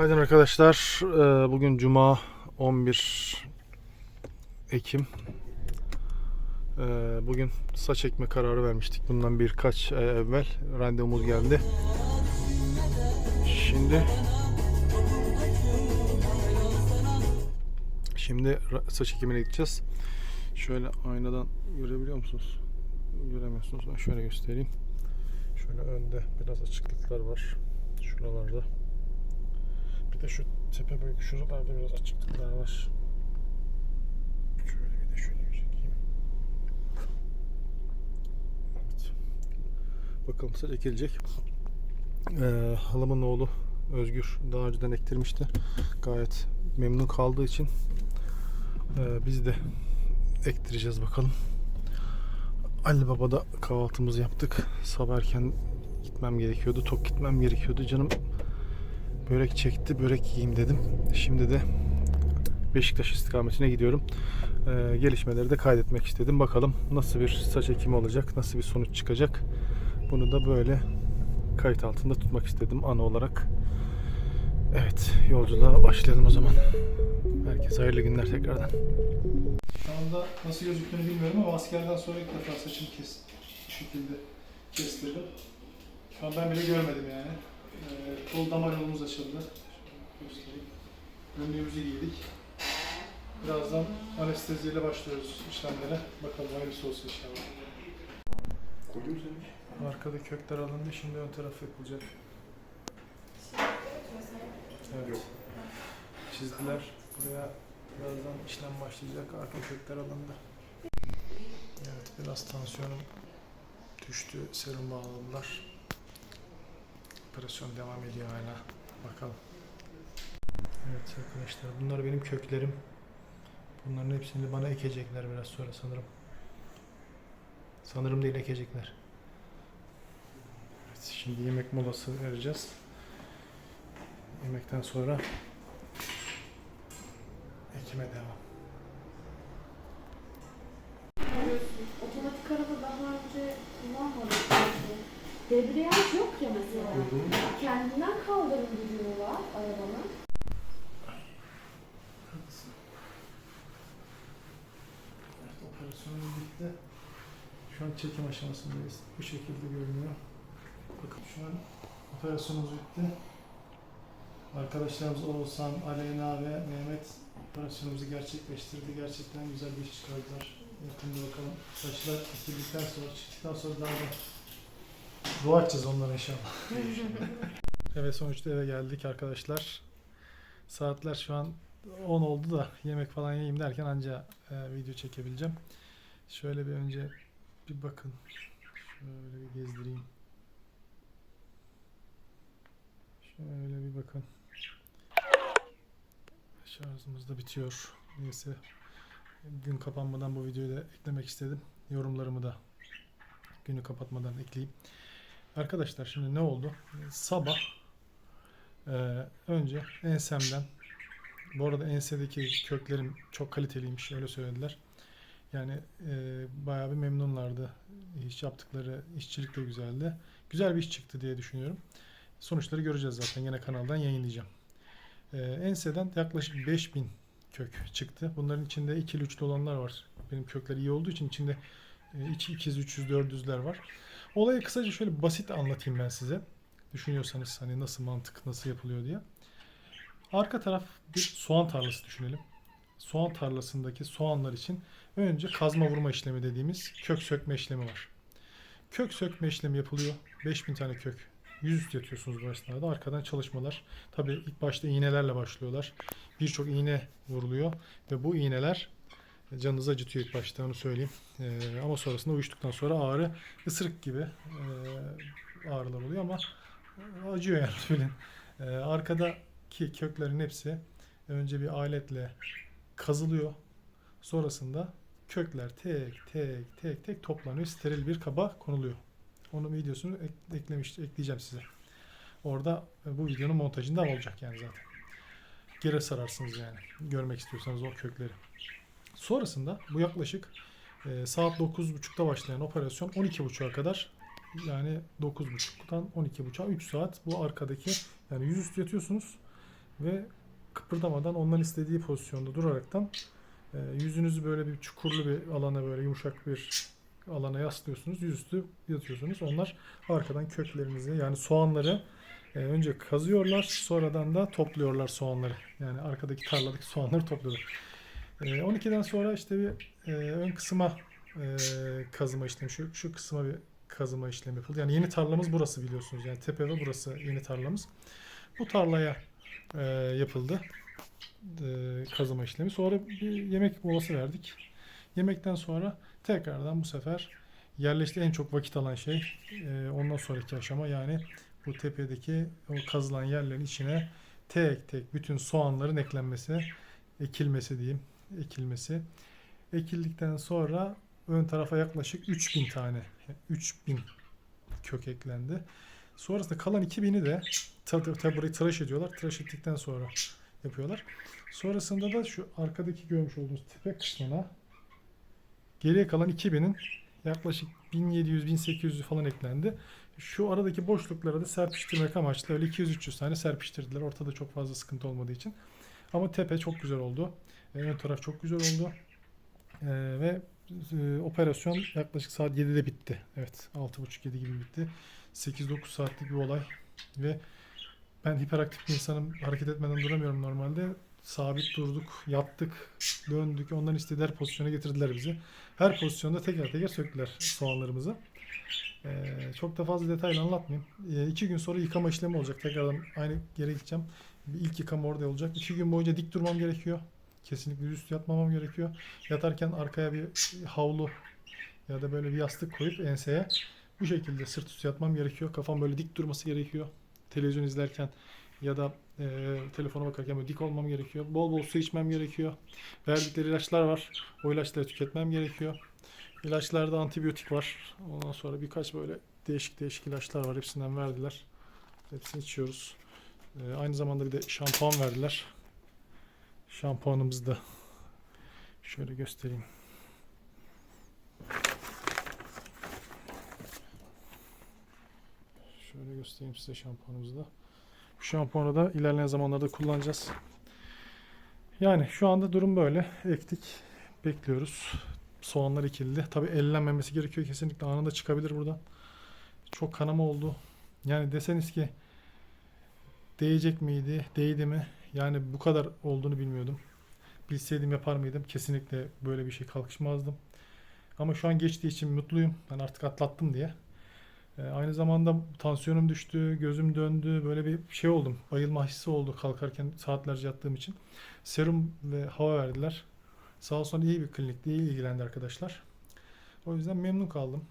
Günaydın arkadaşlar. Ee, Bugün Cuma 11 Ekim. Ee, Bugün saç ekme kararı vermiştik. Bundan birkaç ay evvel randevumuz geldi. Şimdi Şimdi saç ekimine gideceğiz. Şöyle aynadan görebiliyor musunuz? Göremiyorsunuz. Ben şöyle göstereyim. Şöyle önde biraz açıklıklar var. Şuralarda. De şu tepe bölge şuralarda biraz açıklıklar var. Şöyle bir de şöyle bir çekeyim. Evet. Bakalım saç ekilecek. Ee, halamın oğlu Özgür daha önceden ektirmişti. Gayet memnun kaldığı için ee, biz de ektireceğiz bakalım. Ali Baba'da kahvaltımızı yaptık. Sabah erken gitmem gerekiyordu. Tok gitmem gerekiyordu. Canım börek çekti. Börek yiyeyim dedim. Şimdi de Beşiktaş istikametine gidiyorum. Ee, gelişmeleri de kaydetmek istedim. Bakalım nasıl bir saç ekimi olacak, nasıl bir sonuç çıkacak. Bunu da böyle kayıt altında tutmak istedim ana olarak. Evet, yolculuğa başlayalım o zaman. Herkese hayırlı günler tekrardan. Şu anda nasıl gözüktüğünü bilmiyorum ama askerden sonra ilk defa saçımı kes, şekilde kestirdim. Şu an ben bile görmedim yani. Ee, kol damar yolumuz açıldı. Göstereyim. Önlüğümüzü giydik. Birazdan anesteziyle başlıyoruz işlemlere. Bakalım hayırlısı olsun inşallah. Arkada kökler alındı. Şimdi ön taraf yapılacak. Evet. Çizdiler. Buraya birazdan işlem başlayacak. Arka kökler alındı. Evet biraz tansiyonum düştü. Serum bağladılar. Operasyon devam ediyor hala. Bakalım. Evet arkadaşlar bunlar benim köklerim. Bunların hepsini bana ekecekler biraz sonra sanırım. Sanırım değil ekecekler. Evet, şimdi yemek molası vereceğiz. Yemekten sonra ekime devam. Otomatik araba daha önce kullanmadım. Debriyaj yok ya mesela. Kendinden kaldırabiliyorlar arabanı. Evet, operasyonumuz bitti. Şu an çekim aşamasındayız. Bu şekilde görünüyor. Bakın şu an operasyonumuz bitti. Arkadaşlarımız Oğuzhan, Aleyna ve Mehmet operasyonumuzu gerçekleştirdi. Gerçekten güzel bir iş çıkardılar. Yakında bakalım. Saçlar istedikten sonra, çıktıktan sonra daha da dua edeceğiz onlara inşallah. evet sonuçta eve geldik arkadaşlar. Saatler şu an 10 oldu da yemek falan yiyeyim derken anca e, video çekebileceğim. Şöyle bir önce bir bakın. Şöyle bir gezdireyim. Şöyle bir bakın. Şarjımız da bitiyor. Neyse. Gün kapanmadan bu videoyu da eklemek istedim. Yorumlarımı da günü kapatmadan ekleyeyim. Arkadaşlar şimdi ne oldu? Sabah e, önce ensemden bu arada ensedeki köklerim çok kaliteliymiş öyle söylediler. Yani e, bayağı bir memnunlardı. İş yaptıkları işçilik de güzeldi. Güzel bir iş çıktı diye düşünüyorum. Sonuçları göreceğiz zaten. Yine kanaldan yayınlayacağım. E, enseden yaklaşık 5000 kök çıktı. Bunların içinde ikili üçlü olanlar var. Benim kökler iyi olduğu için içinde e, içi ikiz, 300, 400'ler var. Olayı kısaca şöyle basit anlatayım ben size. Düşünüyorsanız hani nasıl mantık, nasıl yapılıyor diye. Arka taraf bir soğan tarlası düşünelim. Soğan tarlasındaki soğanlar için önce kazma vurma işlemi dediğimiz kök sökme işlemi var. Kök sökme işlemi yapılıyor. 5000 tane kök. Yüzüstü yatıyorsunuz bu esnada. Arkadan çalışmalar. Tabii ilk başta iğnelerle başlıyorlar. Birçok iğne vuruluyor ve bu iğneler canınızı acıtıyor ilk başta onu söyleyeyim. Ee, ama sonrasında uyuştuktan sonra ağrı ısırık gibi e, ağrılar oluyor ama acıyor yani bilin. Ee, arkadaki köklerin hepsi önce bir aletle kazılıyor. Sonrasında kökler tek tek tek tek toplanıyor. Steril bir kaba konuluyor. Onun videosunu ek- eklemiş, ekleyeceğim size. Orada e, bu videonun montajında olacak yani zaten. Geri sararsınız yani. Görmek istiyorsanız o kökleri. Sonrasında bu yaklaşık e, saat 9.30'da başlayan operasyon 12.30'a kadar yani 9.30'dan 12.30'a 3 saat bu arkadaki yani yüzüstü yatıyorsunuz ve kıpırdamadan onların istediği pozisyonda duraraktan e, yüzünüzü böyle bir çukurlu bir alana böyle yumuşak bir alana yaslıyorsunuz. Yüzüstü yatıyorsunuz. Onlar arkadan köklerinizi yani soğanları e, önce kazıyorlar sonradan da topluyorlar soğanları. Yani arkadaki tarladaki soğanları topluyorlar. E, 12'den sonra işte bir e, ön kısma e, kazıma işlemi şu, şu kısma bir kazıma işlemi yapıldı. Yani yeni tarlamız burası biliyorsunuz. Yani tepe ve burası yeni tarlamız. Bu tarlaya e, yapıldı kazıma işlemi. Sonra bir yemek molası verdik. Yemekten sonra tekrardan bu sefer yerleşti en çok vakit alan şey ondan sonraki aşama yani bu tepedeki o kazılan yerlerin içine tek tek bütün soğanların eklenmesi, ekilmesi diyeyim, ekilmesi. Ekildikten sonra ön tarafa yaklaşık 3000 tane, 3000 kök eklendi. Sonrasında kalan 2000'i de tabi burayı tıraş ediyorlar. Tıraş ettikten sonra yapıyorlar. Sonrasında da şu arkadaki görmüş olduğunuz tepe kısmına geriye kalan 2000'in yaklaşık 1700-1800 falan eklendi. Şu aradaki boşluklara da serpiştirmek amaçlı öyle 200-300 tane serpiştirdiler. Ortada çok fazla sıkıntı olmadığı için. Ama tepe çok güzel oldu. Ön taraf çok güzel oldu. E, ve e, operasyon yaklaşık saat 7'de bitti. Evet 6.30-7 gibi bitti. 8-9 saatlik bir olay ve ben hiperaktif bir insanım. Hareket etmeden duramıyorum normalde. Sabit durduk, yattık, döndük. Onların istediği her pozisyona getirdiler bizi. Her pozisyonda teker teker söktüler soğanlarımızı. Ee, çok da fazla detaylı anlatmayayım. Ee, iki gün sonra yıkama işlemi olacak. Tekrardan aynı yere gideceğim. İlk yıkama orada olacak. İki gün boyunca dik durmam gerekiyor. Kesinlikle üst yatmamam gerekiyor. Yatarken arkaya bir havlu ya da böyle bir yastık koyup enseye bu şekilde sırt üstü yatmam gerekiyor. Kafam böyle dik durması gerekiyor. Televizyon izlerken ya da e, telefona bakarken böyle dik olmam gerekiyor. Bol bol su içmem gerekiyor. Verdikleri ilaçlar var. O ilaçları tüketmem gerekiyor. İlaçlarda antibiyotik var. Ondan sonra birkaç böyle değişik değişik ilaçlar var. Hepsinden verdiler. Hepsini içiyoruz. E, aynı zamanda bir de şampuan verdiler. Şampuanımızı da şöyle göstereyim. Şöyle göstereyim size şampuanımızı da. Bu şampuanı da ilerleyen zamanlarda kullanacağız. Yani şu anda durum böyle. Ektik. Bekliyoruz. Soğanlar ekildi. Tabi ellenmemesi gerekiyor kesinlikle. Anında çıkabilir buradan. Çok kanama oldu. Yani deseniz ki değecek miydi? Değdi mi? Yani bu kadar olduğunu bilmiyordum. Bilseydim yapar mıydım? Kesinlikle böyle bir şey kalkışmazdım. Ama şu an geçtiği için mutluyum. Ben artık atlattım diye. Ee, aynı zamanda tansiyonum düştü, gözüm döndü, böyle bir şey oldum. Bayılma hissi oldu kalkarken saatlerce yattığım için. Serum ve hava verdiler. Sağ olsun iyi bir klinikte, iyi ilgilendi arkadaşlar. O yüzden memnun kaldım.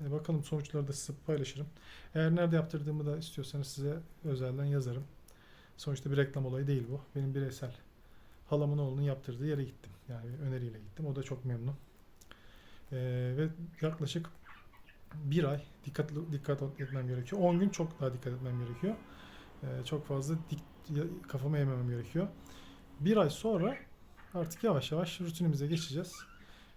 Ee, bakalım sonuçları da size paylaşırım. Eğer nerede yaptırdığımı da istiyorsanız size özelden yazarım. Sonuçta bir reklam olayı değil bu. Benim bireysel halamın oğlunun yaptırdığı yere gittim. Yani öneriyle gittim. O da çok memnun. Ee, ve yaklaşık bir ay dikkat dikkat etmem gerekiyor. 10 gün çok daha dikkat etmem gerekiyor. Ee, çok fazla dik kafama yememem gerekiyor. Bir ay sonra artık yavaş yavaş rutinimize geçeceğiz.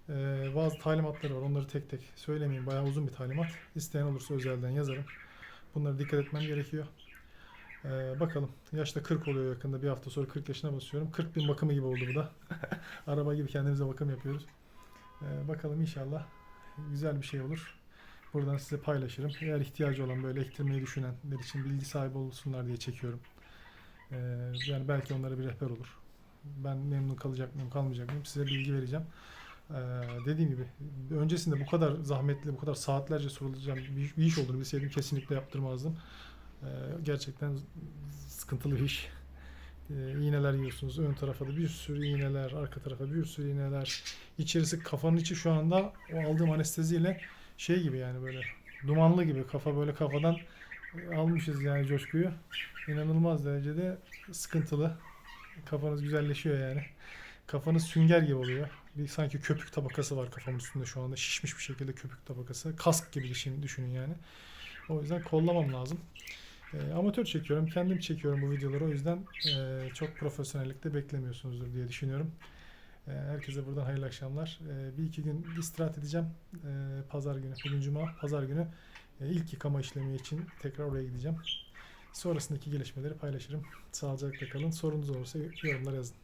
Ee, bazı talimatları var. Onları tek tek söylemeyeyim. Bayağı uzun bir talimat. İsteyen olursa özelden yazarım. Bunlara dikkat etmem gerekiyor. Ee, bakalım. Yaşta 40 oluyor yakında. Bir hafta sonra 40 yaşına basıyorum. 40 bin bakımı gibi oldu bu da. Araba gibi kendimize bakım yapıyoruz. Ee, bakalım inşallah güzel bir şey olur. Buradan size paylaşırım. Eğer ihtiyacı olan böyle ektirmeyi düşünenler için bilgi sahibi olsunlar diye çekiyorum. Ee, yani belki onlara bir rehber olur. Ben memnun kalacak mıyım, kalmayacak mıyım size bilgi vereceğim. Ee, dediğim gibi öncesinde bu kadar zahmetli, bu kadar saatlerce sorulacağım bir, bir iş olduğunu bilseydim kesinlikle yaptırmazdım. Ee, gerçekten sıkıntılı bir iş. Ee, iğneler yiyorsunuz. Ön tarafa da bir sürü iğneler, arka tarafa bir sürü iğneler. İçerisi kafanın içi şu anda o aldığım anesteziyle şey gibi yani böyle dumanlı gibi kafa böyle kafadan almışız yani coşkuyu. İnanılmaz derecede sıkıntılı. Kafanız güzelleşiyor yani. Kafanız sünger gibi oluyor. Bir sanki köpük tabakası var kafamın üstünde şu anda. Şişmiş bir şekilde köpük tabakası. Kask gibi düşün, düşünün yani. O yüzden kollamam lazım. Ee, amatör çekiyorum. Kendim çekiyorum bu videoları. O yüzden e, çok profesyonellikte beklemiyorsunuzdur diye düşünüyorum. Ee, Herkese buradan hayırlı akşamlar. Ee, Bir iki gün istirahat edeceğim. Ee, Pazar günü, bugün cuma, pazar günü e, ilk yıkama işlemi için tekrar oraya gideceğim. Sonrasındaki gelişmeleri paylaşırım. Sağlıcakla kalın. Sorunuz olursa yorumlara yazın.